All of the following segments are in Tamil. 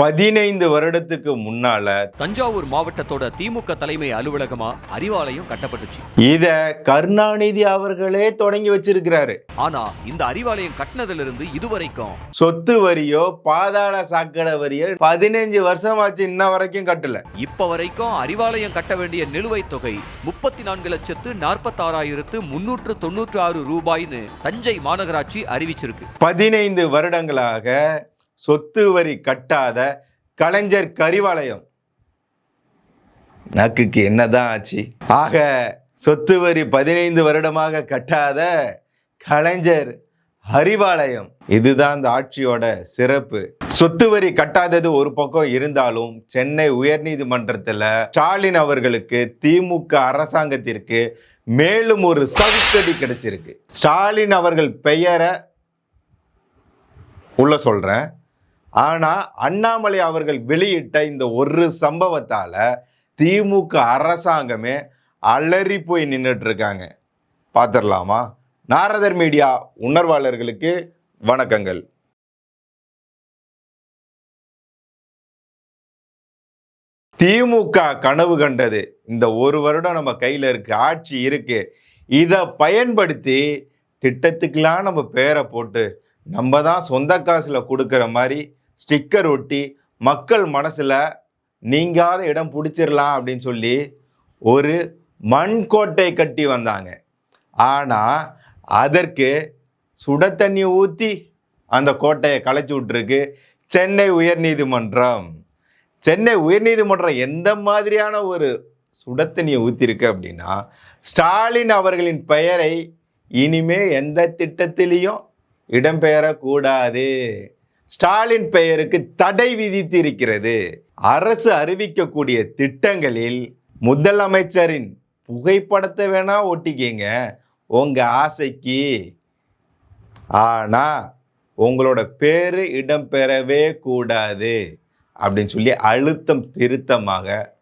பதினைந்து வருடத்துக்கு முன்னால தஞ்சாவூர் மாவட்டத்தோட திமுக தலைமை அலுவலகமா அறிவாலயம் கட்டப்பட்டுச்சு. இத கருணாநிதி அவர்களே தொடங்கி வச்சிருக்கிறாரு. ஆனா இந்த அறிவாலயம் கட்டினதுல இருந்து இதுவரைக்கும் சொத்து வரியோ பாதாள சாக்கடை வரியோ பதினைஞ்சு வருஷமாச்சு இன்ன வரைக்கும் கட்டல. இப்ப வரைக்கும் அறிவாலயம் கட்ட வேண்டிய நிலுவைத் தொகை முப்பத்தி நான்கு லட்சத்து நாற்பத்தாறாயிரத்து முன்னூற்று தொன்னூற்று ஆறு ரூபாய்னு தஞ்சை மாநகராட்சி அறிவிச்சிருக்கு. பதினைந்து வருடங்களாக சொத்து வரி கட்டாத கலைஞர் கரிவாலயம். நக்குக்கு என்னதான் ஆச்சு? ஆக சொத்து வரி பதினைந்து வருடமாக கட்டாத கலைஞர் அறிவாலயம் இதுதான் இந்த ஆட்சியோட சிறப்பு. சொத்து வரி கட்டாதது ஒரு பக்கம் இருந்தாலும் சென்னை உயர்நீதிமன்றத்தில் ஸ்டாலின் அவர்களுக்கு திமுக அரசாங்கத்திற்கு மேலும் ஒரு சவுக்கடி கிடைச்சிருக்கு. ஸ்டாலின் அவர்கள் பெயரை உள்ள சொல்கிறேன் ஆனால் அண்ணாமலை அவர்கள் வெளியிட்ட இந்த ஒரு சம்பவத்தால் திமுக அரசாங்கமே அலறி போய் நின்றுட்டு இருக்காங்க பார்த்துடலாமா நாரதர் மீடியா உணர்வாளர்களுக்கு வணக்கங்கள். திமுக கனவு கண்டது. இந்த ஒரு வருடம் நம்ம கையில் இருக்கு ஆட்சி இருக்கு. இதை பயன்படுத்தி திட்டத்துக்கெல்லாம் நம்ம பேரை போட்டு நம்ம தான் சொந்த காசில் கொடுக்குற மாதிரி ஸ்டிக்கர் ஒட்டி மக்கள் மனசில் நீங்காத இடம் பிடிச்சிடலாம் அப்படின்னு சொல்லி ஒரு மண் கோட்டை கட்டி வந்தாங்க. ஆனால் அதற்கு சுட தண்ணி ஊற்றி அந்த கோட்டையை களைச்சி விட்ருக்கு சென்னை உயர்நீதிமன்றம். சென்னை உயர்நீதிமன்றம் எந்த மாதிரியான ஒரு சுட தண்ணியை ஊற்றிருக்கு அப்படின்னா ஸ்டாலின் அவர்களின் பெயரை இனிமே எந்த திட்டத்திலையும் இடம்பெயரக்கூடாது. ஸ்டாலின் பெயருக்கு தடை விதித்திருக்கிறது. அரசு அறிவிக்கக்கூடிய திட்டங்களில் முதலமைச்சரின் புகைப்படத்தை வேணா ஒட்டிக்கிங்க. உங்க ஆசைக்கு. ஆனா உங்களோட பேரு இடம்பெறவே கூடாது. அப்படின்னு சொல்லி அழுத்தம் திருத்தமாக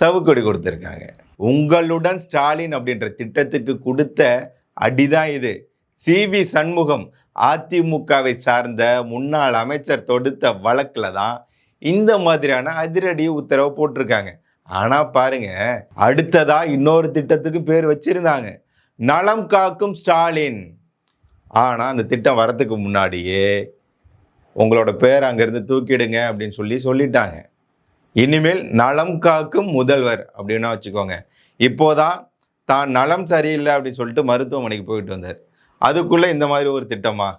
சவுக்கொடி கொடுத்துருக்காங்க. உங்களுடன் ஸ்டாலின் அப்படின்ற திட்டத்துக்கு கொடுத்த அடிதான் இது. சி வி சண்முகம் அதிமுகவை சார்ந்த முன்னாள் அமைச்சர் தொடுத்த வழக்கில் தான் இந்த மாதிரியான அதிரடி உத்தரவு போட்டிருக்காங்க. ஆனால் பாருங்க அடுத்ததாக இன்னொரு திட்டத்துக்கு பேர் வச்சிருந்தாங்க. நலம் காக்கும் ஸ்டாலின். ஆனால் அந்த திட்டம் வரத்துக்கு முன்னாடியே உங்களோட பேர் அங்கேருந்து தூக்கிடுங்க அப்படின்னு சொல்லி சொல்லிட்டாங்க. இனிமேல் நலம் காக்கும் முதல்வர் அப்படின்னா வச்சுக்கோங்க. இப்போதான் தான் நலம் சரியில்லை அப்படின்னு சொல்லிட்டு மருத்துவமனைக்கு போயிட்டு வந்தார். அதுக்குள்ளே இந்த மாதிரி ஒரு திட்டமா?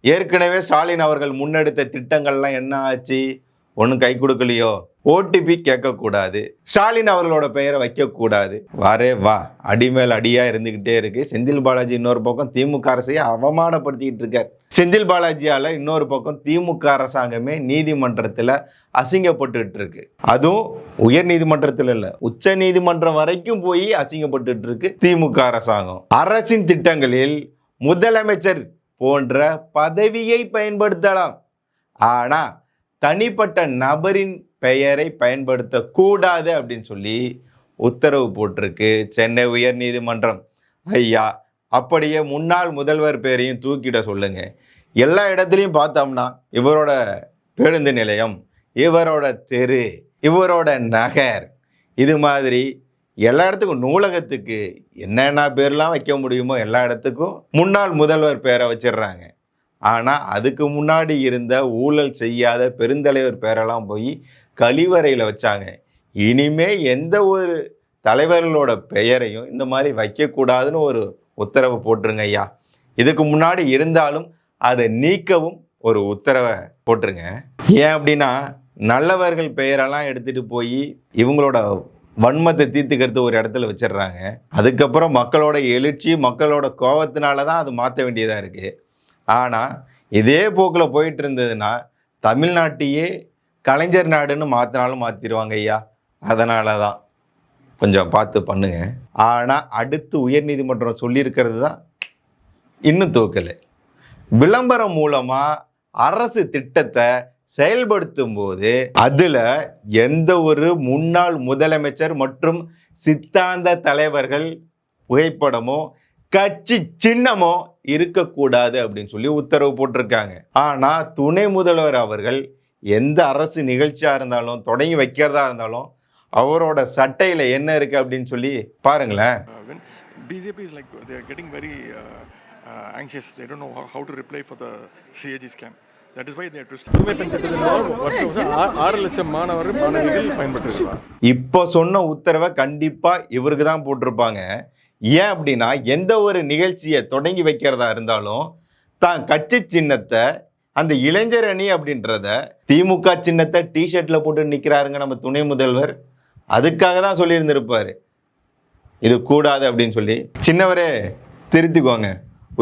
ஏற்கனவே ஸ்டாலின் அவர்கள் முன்னெடுத்த திட்டங்கள்லாம் என்ன ஆச்சு? ஒன்றும் கை கொடுக்கலையோ? ஓடிபி கேட்கக்கூடாது. ஸ்டாலின் அவர்களோட பெயரை வைக்கக்கூடாது. வரே வா. அடி மேல் இருந்துக்கிட்டே இருக்கு. செந்தில் பாலாஜி இன்னொரு பக்கம் திமுக அரசையை அவமானப்படுத்திக்கிட்டு இருக்கார். செந்தில் பாலாஜியால் இன்னொரு பக்கம் திமுக அரசாங்கமே நீதிமன்றத்தில் அசிங்கப்பட்டுட்டு இருக்கு. அதுவும் உயர் நீதிமன்றத்தில் இல்லை. உச்ச நீதிமன்றம் வரைக்கும் போய் அசிங்கப்பட்டுட்டு இருக்கு திமுக அரசாங்கம். அரசின் திட்டங்களில் முதலமைச்சர் போன்ற பதவியை பயன்படுத்தலாம். ஆனால் தனிப்பட்ட நபரின் பெயரை பயன்படுத்தக்கூடாது அப்படின்னு சொல்லி உத்தரவு போட்டிருக்கு சென்னை உயர்நீதிமன்றம் ஐயா அப்படியே முன்னாள் முதல்வர் பேரையும் தூக்கிட சொல்லுங்க. எல்லா இடத்துலையும் பார்த்தோம்னா இவரோட பேருந்து நிலையம் இவரோட தெரு இவரோட நகர் இது மாதிரி எல்லா இடத்துக்கும் நூலகத்துக்கு என்னென்ன பேர்லாம் வைக்க முடியுமோ எல்லா இடத்துக்கும் முன்னாள் முதல்வர் பேரை வச்சிடுறாங்க. ஆனால் அதுக்கு முன்னாடி இருந்த ஊழல் செய்யாத பெருந்தலைவர் பேரெல்லாம் போய் கழிவறையில் வச்சாங்க. இனிமே எந்த ஒரு தலைவர்களோட பெயரையும் இந்த மாதிரி வைக்கக்கூடாதுன்னு ஒரு உத்தரவு போட்டுருங்க ஐயா. இதுக்கு முன்னாடி இருந்தாலும் அதை நீக்கவும் ஒரு உத்தரவை போட்டுருங்க. ஏன் அப்படின்னா நல்லவர்கள் பெயரெல்லாம் எடுத்துகிட்டு போய் இவங்களோட வன்மத்தை தீர்த்துக்கிறது ஒரு இடத்துல வச்சிடுறாங்க. அதுக்கப்புறம் மக்களோட எழுச்சி மக்களோட கோபத்தினால தான் அது மாற்ற வேண்டியதாக இருக்குது ஆனால் இதே போக்கில் போயிட்டு இருந்ததுன்னா தமிழ்நாட்டையே கலைஞர் நாடுன்னு மாற்றினாலும் மாற்றிடுவாங்க ஐயா. அதனால தான் கொஞ்சம் பார்த்து பண்ணுங்க. ஆனால் அடுத்து உயர்நீதிமன்றம் சொல்லியிருக்கிறது தான் இன்னும் தூக்கலை. விளம்பரம் மூலமாக அரசு திட்டத்தை செயல்படுத்தும் போது அதில் எந்த ஒரு முன்னாள் முதலமைச்சர் மற்றும் சித்தாந்த தலைவர்கள் புகைப்படமோ கட்சி சின்னமோ இருக்கக்கூடாது அப்படின்னு சொல்லி உத்தரவு போட்டிருக்காங்க. ஆனால் துணை முதல்வர் அவர்கள் எந்த அரசு நிகழ்ச்சியாக இருந்தாலும் தொடங்கி வைக்கிறதா இருந்தாலும் அவரோட சட்டையில் என்ன இருக்கு அப்படின்னு சொல்லி பாருங்களேன். BJP is like they're getting very anxious they don't know how to reply for the CAG how இப்போ சொன்ன உத்தரவை கண்டிப்பா இவருக்கு தான் போட்டிருப்பாங்க. ஏன் அப்படின்னா எந்த ஒரு நிகழ்ச்சியை தொடங்கி வைக்கிறதா இருந்தாலும் தான் கட்சி சின்னத்தை அந்த இளைஞர் அணி அப்படின்றத திமுக சின்னத்தை டிஷர்ட்ல போட்டு நிற்கிறாருங்க நம்ம துணை முதல்வர். அதுக்காக தான் சொல்லியிருந்திருப்பாரு. இது கூடாது அப்படின்னு சொல்லி. சின்னவரே திருத்திக்கோங்க.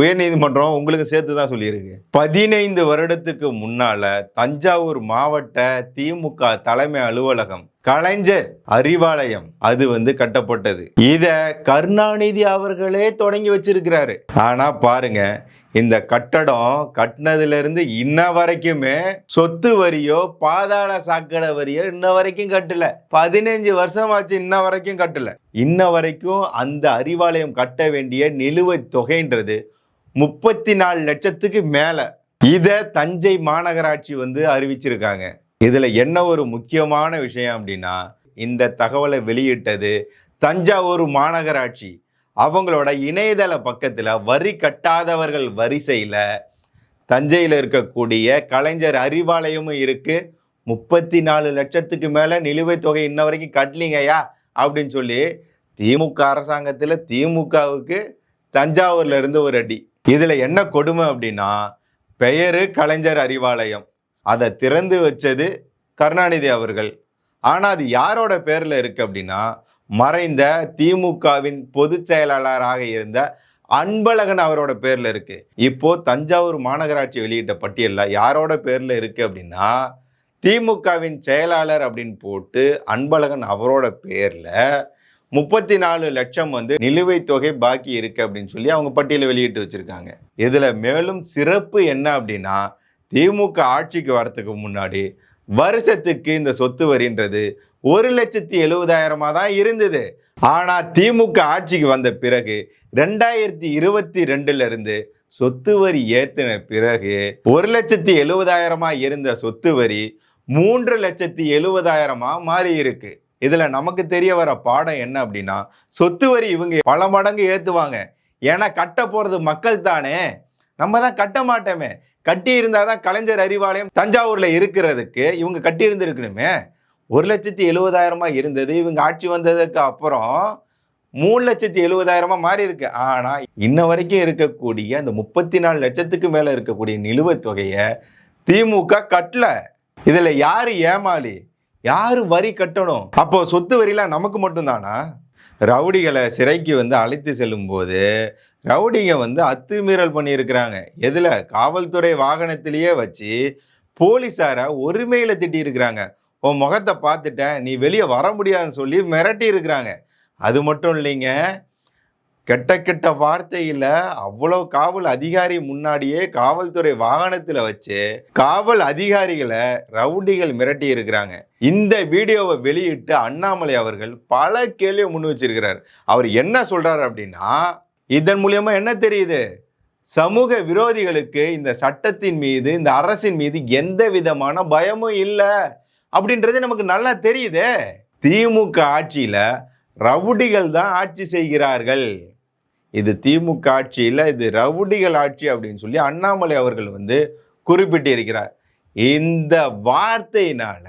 உயர்நீதிமன்றம் உங்களுக்கு சேர்த்து தான் சொல்லியிருக்கு. பதினைந்து வருடத்துக்கு முன்னால தஞ்சாவூர் மாவட்ட திமுக தலைமை அலுவலகம் கலைஞர் அறிவாலயம் அது வந்து கட்டப்பட்டது. இத கருணாநிதி அவர்களே தொடங்கி வச்சிருக்கிறாரு. ஆனா பாருங்க இந்த கட்டடம் கட்டினதுல இருந்து இன்ன வரைக்குமே சொத்து வரியோ பாதாள சாக்கடை வரியோ இன்ன வரைக்கும் கட்டல. பதினஞ்சு வருஷமாச்சு இன்ன வரைக்கும் கட்டல. இன்ன வரைக்கும் அந்த அறிவாலயம் கட்ட வேண்டிய நிலுவைத் தொகைன்றது முப்பத்தி நாலு லட்சத்துக்கு மேலே. இதை தஞ்சை மாநகராட்சி வந்து அறிவிச்சிருக்காங்க. இதில் என்ன ஒரு முக்கியமான விஷயம் அப்படின்னா இந்த தகவலை வெளியிட்டது தஞ்சாவூர் மாநகராட்சி. அவங்களோட இணையதள பக்கத்தில் வரி கட்டாதவர்கள் வரிசையில் தஞ்சையில் இருக்கக்கூடிய கலைஞர் அறிவாலயமும் இருக்குது முப்பத்தி நாலு லட்சத்துக்கு மேலே நிலுவைத் தொகை இன்ன வரைக்கும் கட்டலீங்கய்யா அப்படின்னு சொல்லி திமுக அரசாங்கத்தில் திமுகவுக்கு தஞ்சாவூரில் இருந்து ஒரு அடி. இதில் என்ன கொடுமை அப்படின்னா பெயரு கலைஞர் அறிவாலயம். அதை திறந்து வச்சது கருணாநிதி அவர்கள். ஆனால் அது யாரோட பேரில் இருக்குது அப்படின்னா மறைந்த திமுகவின் பொதுச் செயலாளராக இருந்த அன்பழகன் அவரோட பேரில் இருக்குது இப்போது தஞ்சாவூர் மாநகராட்சி வெளியிட்ட பட்டியலில் யாரோட பேரில் இருக்குது அப்படின்னா திமுகவின் செயலாளர் அப்படின்னு போட்டு அன்பழகன் அவரோட பேரில் முப்பத்தி நாலு லட்சம் வந்து நிலுவைத் தொகை பாக்கி இருக்கு அப்படின்னு சொல்லி அவங்க பட்டியலை வெளியிட்டு வச்சிருக்காங்க. இதில் மேலும் சிறப்பு என்ன அப்படின்னா திமுக ஆட்சிக்கு வரத்துக்கு முன்னாடி வருஷத்துக்கு இந்த சொத்து வரின்றது ஒரு லட்சத்தி எழுபதாயிரமாக தான் இருந்தது. ஆனால் திமுக ஆட்சிக்கு வந்த பிறகு ரெண்டாயிரத்தி இருபத்தி ரெண்டுலேருந்து சொத்து வரி ஏற்றின பிறகு ஒரு லட்சத்தி எழுபதாயிரமாக இருந்த சொத்து வரி மூன்று லட்சத்தி எழுபதாயிரமாக மாறி இருக்குது இதில் நமக்கு தெரிய வர பாடம் என்ன அப்படின்னா சொத்து வரி இவங்க பல மடங்கு ஏற்றுவாங்க ஏன்னா கட்ட போகிறது மக்கள் தானே. நம்ம தான் கட்ட மாட்டோமே. கட்டி இருந்தாதான் கலைஞர் அறிவாலயம் தஞ்சாவூரில் இருக்கிறதுக்கு இவங்க கட்டி இருந்திருக்கணுமே. ஒரு லட்சத்தி எழுபதாயிரமாக இருந்தது இவங்க ஆட்சி வந்ததுக்கு அப்புறம் மூணு லட்சத்தி எழுபதாயிரமாக மாறி இருக்கு. ஆனால் இன்ன வரைக்கும் இருக்கக்கூடிய அந்த முப்பத்தி நாலு லட்சத்துக்கு மேலே இருக்கக்கூடிய நிலுவைத் தொகையை திமுக கட்டல. இதில் யார் ஏமாளி? யார் வரி கட்டணும்? அப்போ சொத்து வரிலாம் நமக்கு மட்டும்தானா? ரவுடிகளை சிறைக்கு வந்து அழைத்து செல்லும் போது ரவுடிங்க வந்து அத்துமீறல் பண்ணியிருக்கிறாங்க. எதில்? காவல்துறை வாகனத்திலேயே வச்சு போலீஸாரை ஒருமையில் திட்டியிருக்கிறாங்க. உன் முகத்தை பார்த்துட்டேன் நீ வெளியே வர முடியாதுன்னு சொல்லி மிரட்டி இருக்கிறாங்க அது மட்டும் இல்லைங்க கெட்ட கெட்ட வார்த்தையில அவ்வளோ காவல் அதிகாரி முன்னாடியே காவல்துறை வாகனத்துல வச்சு காவல் அதிகாரிகளை ரவுடிகள் மிரட்டி இருக்கிறாங்க. இந்த வீடியோவை வெளியிட்டு அண்ணாமலை அவர்கள் பல கேள்வியை முன் வச்சிருக்கிறார். அவர் என்ன சொல்றாரு அப்படின்னா இதன் மூலியமா என்ன தெரியுது? சமூக விரோதிகளுக்கு இந்த சட்டத்தின் மீது இந்த அரசின் மீது எந்த விதமான பயமும் இல்லை. அப்படின்றது நமக்கு நல்லா தெரியுதே. திமுக ஆட்சியில ரவுடிகள் தான் ஆட்சி செய்கிறார்கள். இது திமுக ஆட்சியில் இது ரவுடிகள் ஆட்சி அப்படின்னு சொல்லி அண்ணாமலை அவர்கள் வந்து குறிப்பிட்டு இருக்கிறார் இந்த வார்த்தையினால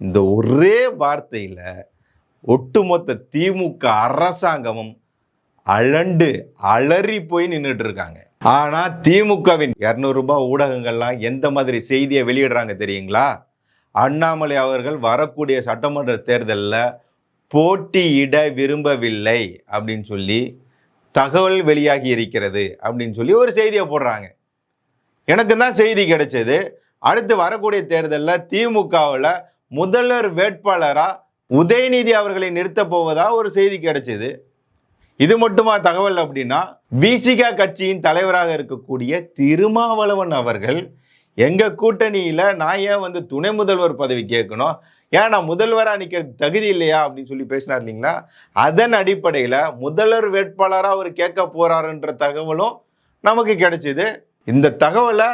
இந்த ஒரே வார்த்தையில் ஒட்டுமொத்த திமுக அரசாங்கமும் அழண்டு அலறி போய் நின்றுட்டு இருக்காங்க ஆனால் திமுகவின் இரநூறுபா ஊடகங்கள்லாம் எந்த மாதிரி செய்தியை வெளியிடுறாங்க தெரியுங்களா? அண்ணாமலை அவர்கள் வரக்கூடிய சட்டமன்ற தேர்தலில் போட்டியிட விரும்பவில்லை அப்படின்னு சொல்லி தகவல் வெளியாகி இருக்கிறது அப்படின்னு சொல்லி ஒரு செய்தியை போடுறாங்க. எனக்கு தான் செய்தி கிடைச்சது. அடுத்து வரக்கூடிய தேர்தலில் திமுகவில் முதல்வர் வேட்பாளராக உதயநிதி அவர்களை நிறுத்தப் போவதாக ஒரு செய்தி கிடைச்சது. இது மட்டுமா தகவல் அப்படின்னா விசிகா கட்சியின் தலைவராக இருக்கக்கூடிய திருமாவளவன் அவர்கள் எங்கள் கூட்டணியில் நான் ஏன் வந்து துணை முதல்வர் பதவி கேட்கணும்? ஏன் நான் முதல்வராக நிற்கிறது தகுதி இல்லையா அப்படின்னு சொல்லி பேசினார் இல்லைங்களா? அதன் அடிப்படையில் முதல்வர் வேட்பாளராக அவர் கேட்க போகிறாருன்ற தகவலும் நமக்கு கிடைச்சிது. இந்த தகவலை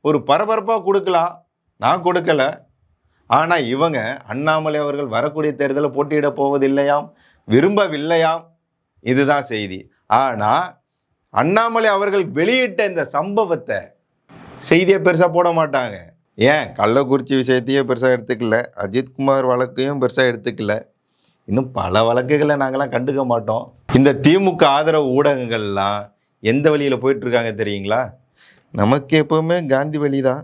ஒரு பரபரப்பாக கொடுக்கலாம். நான் கொடுக்கல. ஆனால் இவங்க அண்ணாமலை அவர்கள் வரக்கூடிய தேர்தலில் போட்டியிட போவதில்லையாம் விரும்பவில்லையாம். இதுதான் செய்தி. ஆனால் அண்ணாமலை அவர்கள் வெளியிட்ட இந்த சம்பவத்தை செய்தியை பெருசாக போட மாட்டாங்க. ஏன்? கள்ளக்குறிச்சி விஷயத்தையே பெருசாக எடுத்துக்கல. அஜித்குமார் வழக்கையும் பெருசாக எடுத்துக்கல. இன்னும் பல வழக்குகளை நாங்களாம் கண்டுக்க மாட்டோம். இந்த திமுக ஆதரவு ஊடகங்கள்லாம் எந்த வழியில் போயிட்டுருக்காங்க தெரியுங்களா? நமக்கு எப்போவுமே காந்தி வழி தான்.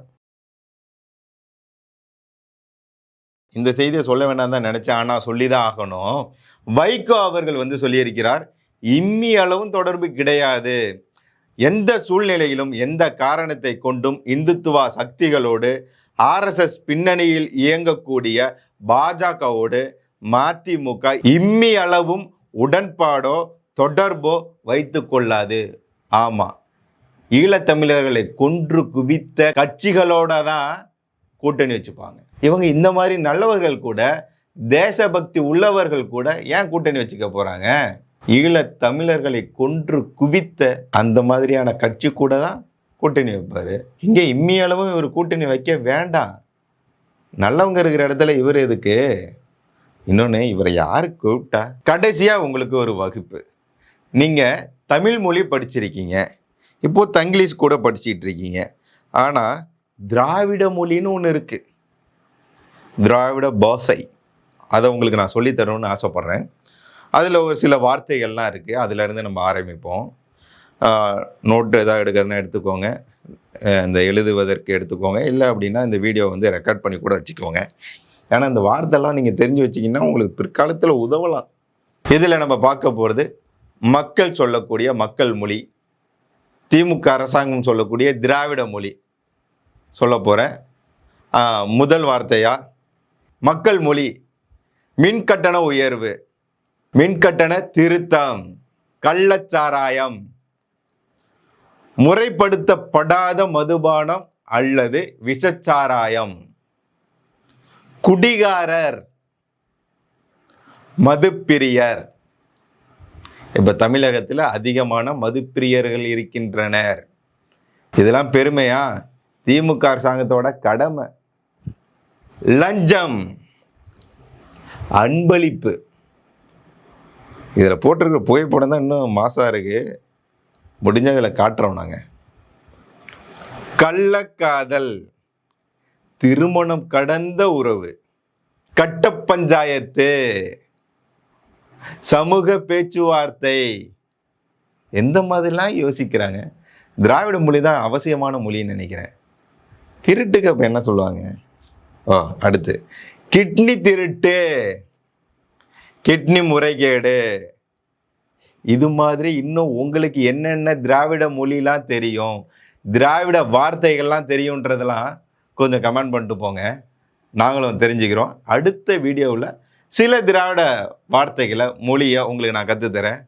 இந்த செய்தியை சொல்ல வேண்டாம் தான் நினச்சேன். ஆனால் சொல்லி தான் ஆகணும். வைகோ அவர்கள் வந்து சொல்லியிருக்கிறார் இம்மி அளவும் தொடர்பு கிடையாது. எந்த சூழ்நிலையிலும் எந்த காரணத்தை கொண்டும் இந்துத்துவா சக்திகளோடு ஆர்எஸ்எஸ் பின்னணியில் இயங்கக்கூடிய பாஜகவோடு மதிமுக இம்மி அளவும் உடன்பாடோ தொடர்போ வைத்து கொள்ளாது. ஆமாம் ஈழத்தமிழர்களை கொன்று குவித்த கட்சிகளோட தான் கூட்டணி வச்சுப்பாங்க. இவங்க இந்த மாதிரி நல்லவர்கள் கூட தேசபக்தி உள்ளவர்கள் கூட ஏன் கூட்டணி வச்சுக்க போகிறாங்க ஈழத் தமிழர்களை கொன்று குவித்த அந்த மாதிரியான கட்சி கூட தான் கூட்டணி வைப்பார். இங்கே இம்மி அளவும் இவர் கூட்டணி வைக்க வேண்டாம். நல்லவங்க இருக்கிற இடத்துல இவர் எதுக்கு? இன்னொன்று இவரை யார் கூப்பிட்டா? கடைசியாக உங்களுக்கு ஒரு வகுப்பு. நீங்கள் தமிழ் மொழி படிச்சிருக்கீங்க. இப்போது தங்கிலீஷ் கூட படிச்சிட்டு இருக்கீங்க. ஆனால் திராவிட மொழின்னு ஒன்று இருக்குது திராவிட பாஷை. அதை உங்களுக்கு நான் சொல்லித்தரணும்னு ஆசைப்பட்றேன். அதில் ஒரு சில வார்த்தைகள்லாம் இருக்குது அதிலேருந்து நம்ம ஆரம்பிப்போம். நோட்டு எதாவது எடுக்கிறதுனா எடுத்துக்கோங்க. இந்த எழுதுவதற்கு எடுத்துக்கோங்க. இல்லை அப்படின்னா இந்த வீடியோ வந்து ரெக்கார்ட் பண்ணி கூட வச்சுக்கோங்க. ஏன்னா இந்த வார்த்தைலாம் நீங்கள் தெரிஞ்சு வச்சிங்கன்னா உங்களுக்கு பிற்காலத்தில் உதவலாம். இதில் நம்ம பார்க்க போகிறது மக்கள் சொல்லக்கூடிய மக்கள் மொழி. திமுக அரசாங்கம் சொல்லக்கூடிய திராவிட மொழி. சொல்ல போகிறேன் முதல் வார்த்தையா? மக்கள் மொழி. மின் கட்டண உயர்வு. மின் கட்டண திருத்தம் கள்ளச்சாராயம் முறைப்படுத்தப்படாத மதுபானம் அல்லது விஷச்சாராயம். குடிகாரர் மதுப்பிரியர். இப்போ தமிழகத்தில் அதிகமான மதுப்பிரியர்கள் இருக்கின்றனர். இதெல்லாம் பெருமையா? திமுக அரசாங்கத்தோட கடமை. லஞ்சம் அன்பளிப்பு. இதில் போட்டிருக்கிற புகைப்படம் தான் இன்னும் மாசாக இருக்குது முடிஞ்ச இதில் காட்டுறோம் நாங்கள் கள்ளக்காதல் திருமணம் கடந்த உறவு கட்ட பஞ்சாயத்து சமூக பேச்சுவார்த்தை எந்த மாதிரிலாம் யோசிக்கிறாங்க? திராவிட மொழி தான் அவசியமான மொழின்னு நினைக்கிறேன். திருட்டுக்கு அப்போ என்ன சொல்லுவாங்க? ஓ அடுத்து. கிட்னி திருட்டு. கிட்னி முறைகேடு. இது மாதிரி இன்னும் உங்களுக்கு என்னென்ன திராவிட மொழிலாம் தெரியும் திராவிட வார்த்தைகள்லாம் தெரியுன்றதெல்லாம் கொஞ்சம் கமெண்ட் பண்ணிட்டு போங்க. நாங்களும் தெரிஞ்சுக்கிறோம். அடுத்த வீடியோவில் சில திராவிட வார்த்தைகளை மொழியை உங்களுக்கு நான் கற்றுத்தரேன்